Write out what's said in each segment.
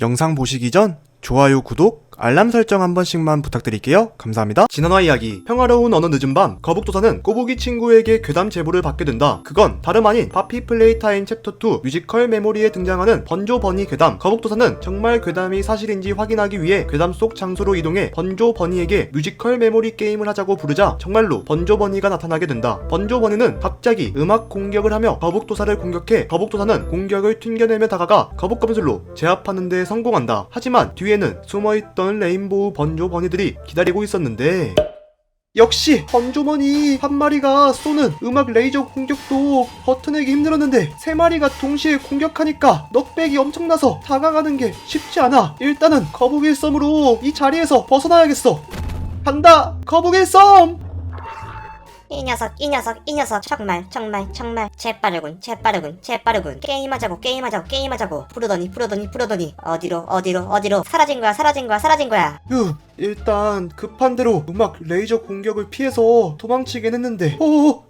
영상 보시기 전 좋아요, 구독, 알람 설정 한 번씩만 부탁드릴게요. 감사합니다. 지난화 이야기 평화로운 어느 늦은 밤 거북도사는 꼬부기 친구에게 괴담 제보를 받게 된다. 그건 다름 아닌 바피 플레이 타임 챕터 2 뮤지컬 메모리에 등장하는 번조 버니 괴담. 거북도사는 정말 괴담이 사실인지 확인하기 위해 괴담 속 장소로 이동해 번조 버니에게 뮤지컬 메모리 게임을 하자고 부르자 정말로 번조 버니가 나타나게 된다. 번조 버니는 갑자기 음악 공격을 하며 거북도사를 공격해 거북도사는 공격을 튕겨내며 다가가 거북 검술로 제압하는 데 성공한다. 하지만 뒤에는 숨어있던 레인보우 번조 버니들이 기다리고 있었는데 역시 번조머니 한 마리가 쏘는 음악 레이저 공격도 버텨내기 힘들었는데 세 마리가 동시에 공격하니까 넉백이 엄청나서 다가가는 게 쉽지 않아. 일단은 거북이의 썸으로 이 자리에서 벗어나야겠어. 간다! 거북이의 썸 이 녀석, 이 녀석, 이 녀석. 정말 정말 정말. 재빠르군 재빠르군 재빠르군. 게임하자고 게임하자고 게임하자고. 부르더니 부르더니 부르더니. 어디로 어디로 어디로? 사라진 거야 사라진 거야 사라진 거야. 휴 일단 급한 대로 음악 레이저 공격을 피해서 도망치긴 했는데. 어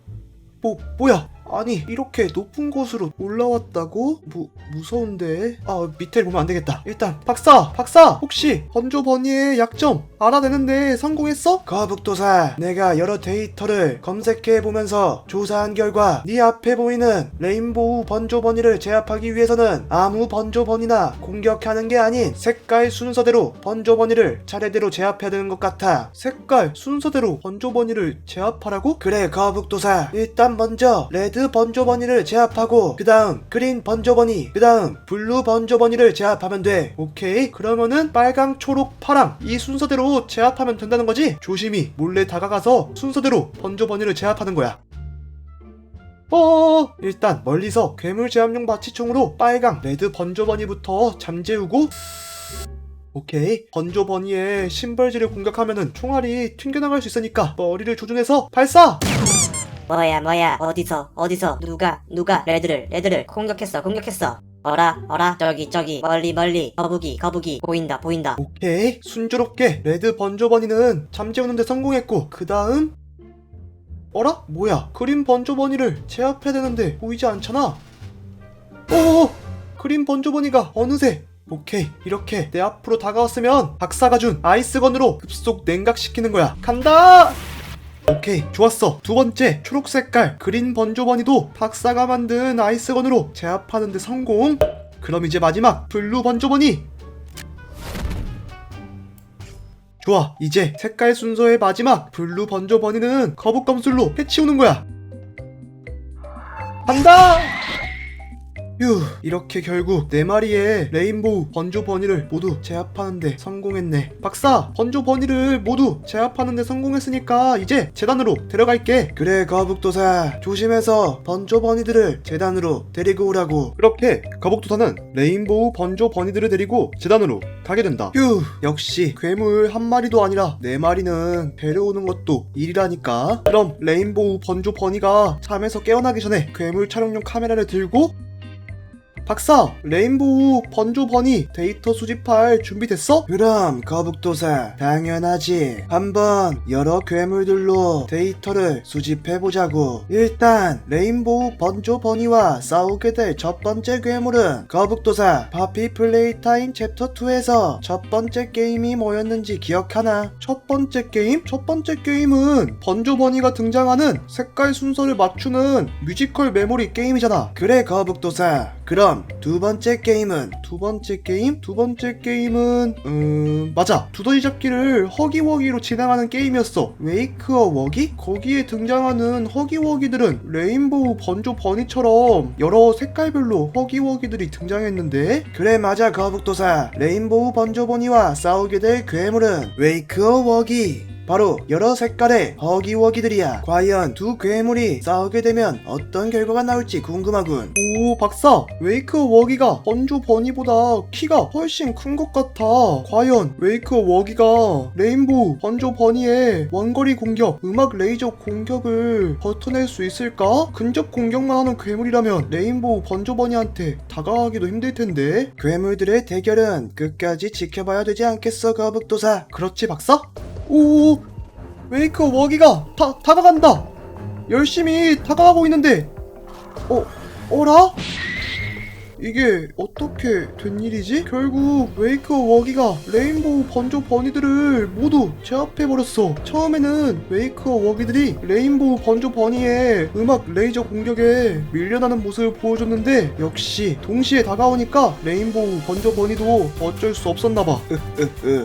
뭐, 뭐야 아니 이렇게 높은 곳으로 올라왔다고? 무, 무서운데 아 밑에 보면 안 되겠다 일단 박사 박사 혹시 번조 버니의 약점 알아내는데 성공했어? 거북도사 내가 여러 데이터를 검색해 보면서 조사한 결과 네 앞에 보이는 레인보우 번조 버니를 제압하기 위해서는 아무 번조 버니나 공격하는 게 아닌 색깔 순서대로 번조 버니를 차례대로 제압해야 되는 것 같아 색깔 순서대로 번조 버니를 제압하라고? 그래 거북도사 일단 먼저 레드 번조 버니를 제압하고 그 다음 그린 번조 버니 그 다음 블루 번조 버니를 제압하면 돼. 오케이? 그러면은 빨강 초록 파랑 이 순서대로 제압하면 된다는 거지? 조심히 몰래 다가가서 순서대로 번조 버니를 제압하는 거야. 어 일단 멀리서 괴물 제압용 마취총으로 빨강 레드 번조 버니부터 잠재우고 오케이. 번조 버니의 심벌지를 공격하면은 총알이 튕겨나갈 수 있으니까 머리를 조준해서 발사 뭐야 뭐야 어디서 어디서 누가 누가 레드를 레드를 공격했어 공격했어. 어라 어라 저기 저기 멀리 멀리 거북이 거북이 보인다 보인다. 오케이. 순조롭게 레드 번조버니는 잠재우는데 성공했고 그 다음? 어라? 뭐야? 그린 번조버니를 제압해야 되는데 보이지 않잖아. 오 그린 번조버니가 어느새. 오케이. 이렇게 내 앞으로 다가왔으면 박사가 준 아이스건으로 급속 냉각시키는 거야. 간다 오케이 좋았어. 두 번째 초록 색깔 그린 번조버니도 박사가 만든 아이스건으로 제압하는데 성공. 그럼 이제 마지막 블루 번조버니 좋아 이제 색깔 순서의 마지막 블루 번조 버니는 거북 검술로 해치우는 거야. 간다 휴 이렇게 결국 네 마리의 레인보우 번조 버니를 모두 제압하는데 성공했네. 박사 번조 버니를 모두 제압하는데 성공했으니까 이제 재단으로 데려갈게. 그래 거북도사. 조심해서 번조 버니들을 재단으로 데리고 오라고. 그렇게 거북도사는 레인보우 번조 버니들을 데리고 재단으로 가게 된다. 휴 역시 괴물 한 마리도 아니라 네 마리는 데려오는 것도 일이라니까. 그럼 레인보우 번조 버니가 잠에서 깨어나기 전에 괴물 촬영용 카메라를 들고 박사, 레인보우 번조 버니 데이터 수집할 준비됐어? 그럼 거북도사 당연하지. 한번 여러 괴물들로 데이터를 수집해보자고. 일단 레인보우 번조 버니와 싸우게 될 첫 번째 괴물은 거북도사 바피 플레이타임 챕터 2에서 첫 번째 게임이 뭐였는지 기억하나? 첫 번째 게임? 첫 번째 게임은 번조 버니가 등장하는 색깔 순서를 맞추는 뮤지컬 메모리 게임이잖아. 그래 거북도사. 그럼 두 번째 게임은 두 번째 게임? 두 번째 게임은 음 맞아. 두더지 잡기를 허기워기로 진행하는 게임이었어. 웨이크어 워기? 거기에 등장하는 허기워기들은 레인보우 번조 버니처럼 여러 색깔별로 허기워기들이 등장했는데? 그래 맞아 거북도사. 레인보우 번조 버니와 싸우게 될 괴물은 웨이크어 워기 바로 여러 색깔의 허기워기들이야. 과연 두 괴물이 싸우게 되면 어떤 결과가 나올지 궁금하군. 오, 박사. 웨이크 워기가 번조 버니보다 키가 훨씬 큰 것 같아. 과연 웨이크 워기가 레인보우 번조 버니의 원거리 공격, 음악 레이저 공격을 버텨낼 수 있을까? 근접 공격만 하는 괴물이라면 레인보우 번조 버니한테 다가가기도 힘들 텐데. 괴물들의 대결은 끝까지 지켜봐야 되지 않겠어, 거북도사? 그렇지, 박사? 오, 웨이크 워기가 다, 다가간다. 열심히 다가가고 있는데, 어, 어라? 이게 어떻게 된 일이지? 결국 웨이크 워기가 레인보우 번조 버니들을 모두 제압해버렸어. 처음에는 웨이크 워기들이 레인보우 번조 버니의 음악 레이저 공격에 밀려나는 모습을 보여줬는데 역시 동시에 다가오니까 레인보우 번조 버니도 어쩔 수 없었나봐.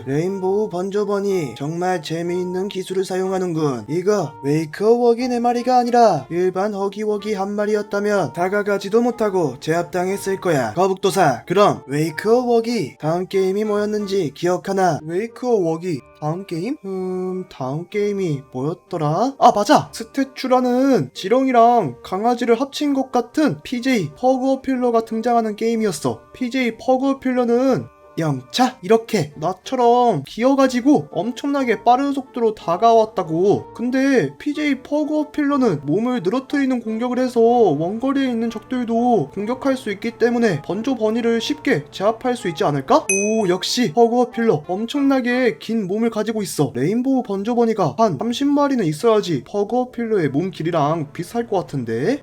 레인보우 번조 버니 정말 재미있는 기술을 사용하는군. 이거 웨이크 워기 네 마리가 아니라 일반 허기워기 한 마리였다면 다가가지도 못하고 제압당했을 거야. 거북도사. 그럼 웨이크 워기 다음 게임이 뭐였는지 기억하나? 웨이크 워기 다음 게임? 음, 다음 게임이 뭐였더라? 아, 맞아! 스태츄라는 지렁이랑 강아지를 합친 것 같은 PJ 퍼그어필러가 등장하는 게임이었어. PJ 퍼그어필러는 영차 이렇게 나처럼 기어가지고 엄청나게 빠른 속도로 다가왔다고. 근데 PJ 퍼그어필러는 몸을 늘어뜨리는 공격을 해서 원거리에 있는 적들도 공격할 수 있기 때문에 번조 버니를 쉽게 제압할 수 있지 않을까? 오 역시 퍼그어필러 엄청나게 긴 몸을 가지고 있어. 레인보우 번조 버니가 한 30마리는 있어야지 퍼그어필러의 몸 길이랑 비슷할 것 같은데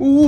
오,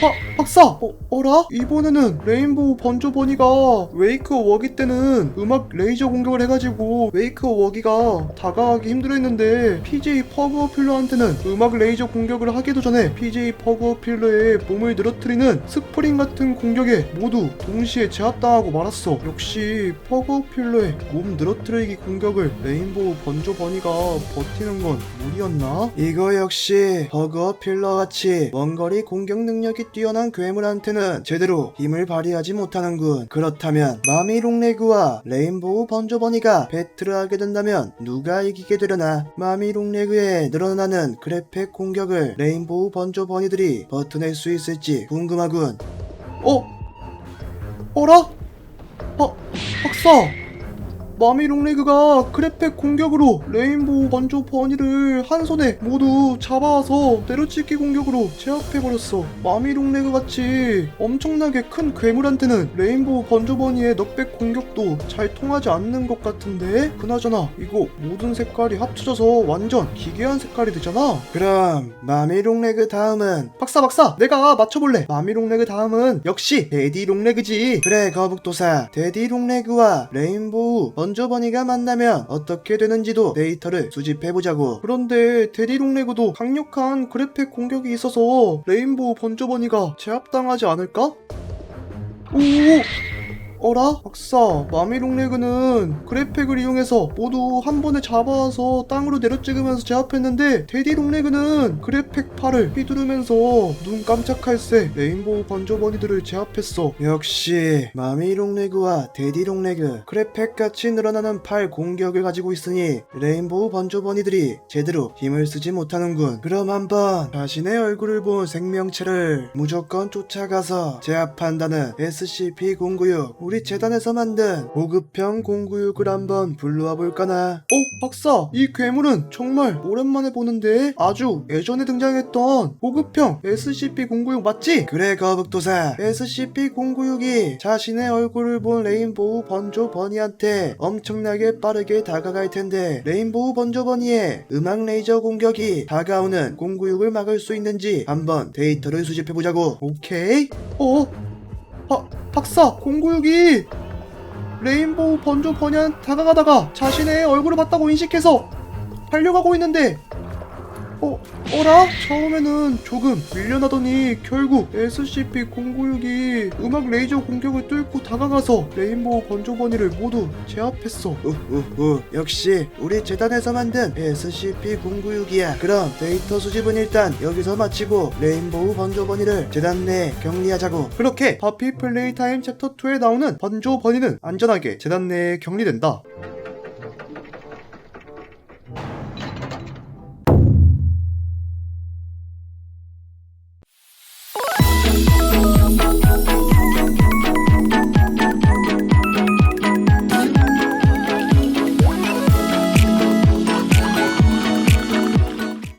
박, 박사! 어, 어라? 이번에는 레인보우 번조 버니가 웨이크 워기 때는 음악 레이저 공격을 해가지고 웨이크 워기가 다가가기 힘들어했는데 PJ 퍼그어필러한테는 음악 레이저 공격을 하기도 전에 PJ 퍼그어필러의 몸을 늘어뜨리는 스프링 같은 공격에 모두 동시에 제압당하고 말았어. 역시 퍼그어필러의 몸 늘어뜨리기 공격을 레인보우 번조 버니가 버티는 건 무리였나? 이거 역시 버그어필러 같이 원거리 공격 능력이 뛰어난 괴물한테는 제대로 힘을 발휘하지 못하는군. 그렇다면 마미롱레그와 레인보우 번조버니가 배틀을 하게 된다면 누가 이기게 되려나? 마미롱레그의 늘어나는 그래픽 공격을 레인보우 번조버니들이 버텨낼 수 있을지 궁금하군. 어? 어라? 박, 박사! 마미롱 레그가 크레펙 공격으로 레인보우 번조 버니를 한 손에 모두 잡아와서 내려치기 공격으로 제압해버렸어. 마미롱 레그 같이 엄청나게 큰 괴물한테는 레인보우 번조 버니의 넉백 공격도 잘 통하지 않는 것 같은데? 그나저나 이거 모든 색깔이 합쳐져서 완전 기괴한 색깔이 되잖아. 그럼 마미롱 레그 다음은 박사 박사 내가 맞춰볼래. 마미롱 레그 다음은 역시 데디롱 레그지. 그래 거북도사 데디롱 레그와 레인보우 번조버니가 만나면 어떻게 되는지도 데이터를 수집해보자고. 그런데 데디롱레그도 강력한 그래픽 공격이 있어서 레인보우 번조버니가 제압당하지 않을까? 오! 어라? 박사, 마미롱레그는 그래픽을 이용해서 모두 한 번에 잡아와서 땅으로 내려 찍으면서 제압했는데 데디롱레그는 그래픽 팔을 휘두르면서 눈 깜짝할 새 레인보우 번조버니들을 제압했어. 역시 마미롱레그와 데디롱레그 그래픽 같이 늘어나는 팔 공격을 가지고 있으니 레인보우 번조버니들이 제대로 힘을 쓰지 못하는군. 그럼 한번 자신의 얼굴을 본 생명체를 무조건 쫓아가서 제압한다는 SCP-096 우리 재단에서 만든 고급형 공구육을 한번 불러와 볼까나? 어, 박사, 이 괴물은 정말 오랜만에 보는데 아주 예전에 등장했던 고급형 SCP-096 맞지? 그래, 거북도사. SCP-096이 자신의 얼굴을 본 레인보우 번조 버니한테 엄청나게 빠르게 다가갈 텐데 레인보우 번조 버니의 음악 레이저 공격이 다가오는 096을 막을 수 있는지 한번 데이터를 수집해보자고. 오케이? 어? 박, 박사, 096이 레인보우 번조 버니한 다가가다가 자신의 얼굴을 봤다고 인식해서 달려가고 있는데 어, 어라? 처음에는 조금 밀려나더니 결국 SCP-096이 음악 레이저 공격을 뚫고 다가가서 레인보우 버니를 모두 제압했어. 우우우 역시 우리 재단에서 만든 SCP-096이야. 그럼 데이터 수집은 일단 여기서 마치고 레인보우 버니를 재단 내에 격리하자고. 그렇게 바피 플레이 타임 챕터 2에 나오는 버니는 안전하게 재단 내에 격리된다.